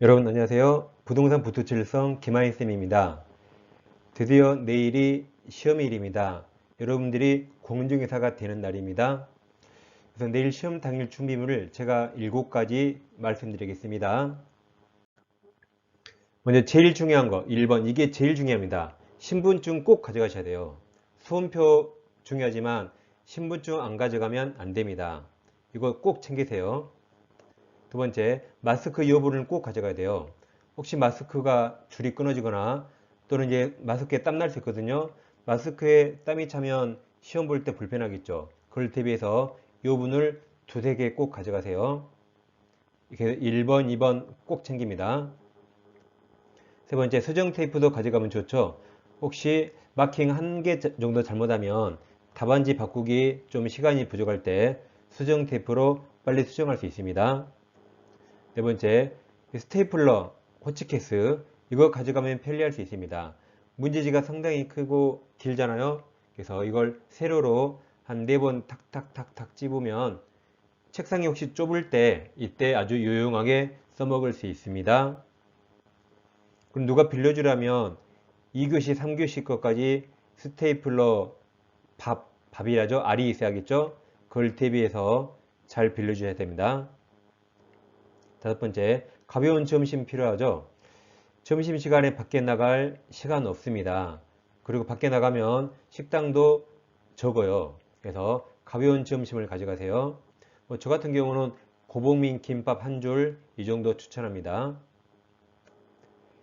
여러분 안녕하세요. 부동산 부투칠성 김하인쌤입니다. 드디어 내일이 시험일입니다. 여러분들이 공중의사가 되는 날입니다. 그래서 내일 시험 당일 준비물을 제가 7가지 말씀드리겠습니다. 먼저 제일 중요한 거 1번 이게 제일 중요합니다. 신분증 꼭 가져가셔야 돼요. 수험표 중요하지만 신분증 안 가져가면 안 됩니다. 이거 꼭 챙기세요. 두 번째, 마스크 여부를 꼭 가져가야 돼요. 혹시 마스크가 줄이 끊어지거나 또는 이제 마스크에 땀 날 수 있거든요. 마스크에 땀이 차면 시험 볼 때 불편하겠죠. 그걸 대비해서 여분을 두세 개 꼭 가져가세요. 이렇게 1번, 2번 꼭 챙깁니다. 세 번째, 수정 테이프도 가져가면 좋죠. 혹시 마킹 한 개 정도 잘못하면 답안지 바꾸기 좀 시간이 부족할 때 수정 테이프로 빨리 수정할 수 있습니다. 네 번째, 스테이플러, 호치케스 이거 가져가면 편리할 수 있습니다. 문제지가 상당히 크고 길잖아요. 그래서 이걸 세로로 한 네 번 탁탁탁탁 찝으면 책상이 혹시 좁을 때 이때 아주 유용하게 써먹을 수 있습니다. 그럼 누가 빌려주라면 2교시, 3교시 것까지 스테이플러 밥, 밥이라죠. 알이 있어야겠죠. 그걸 대비해서 잘 빌려주셔야 됩니다. 다섯 번째, 가벼운 점심 필요하죠. 점심 시간에 밖에 나갈 시간 없습니다. 그리고 밖에 나가면 식당도 적어요. 그래서 가벼운 점심을 가져가세요. 뭐 저 같은 경우는 고봉민 김밥 한 줄 이 정도 추천합니다.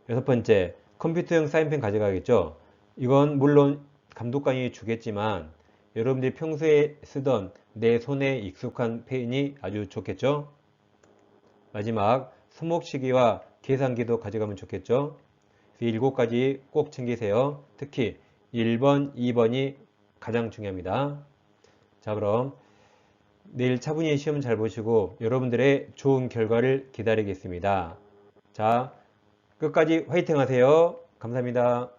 여섯 번째, 컴퓨터용 사인펜 가져가겠죠. 이건 물론 감독관이 주겠지만 여러분들이 평소에 쓰던 내 손에 익숙한 펜이 아주 좋겠죠. 마지막 손목시계와 계산기도 가져가면 좋겠죠. 일곱 가지 꼭 챙기세요. 특히 1번, 2번이 가장 중요합니다. 자 그럼 내일 차분히 시험 잘 보시고 여러분들의 좋은 결과를 기다리겠습니다. 자 끝까지 화이팅 하세요. 감사합니다.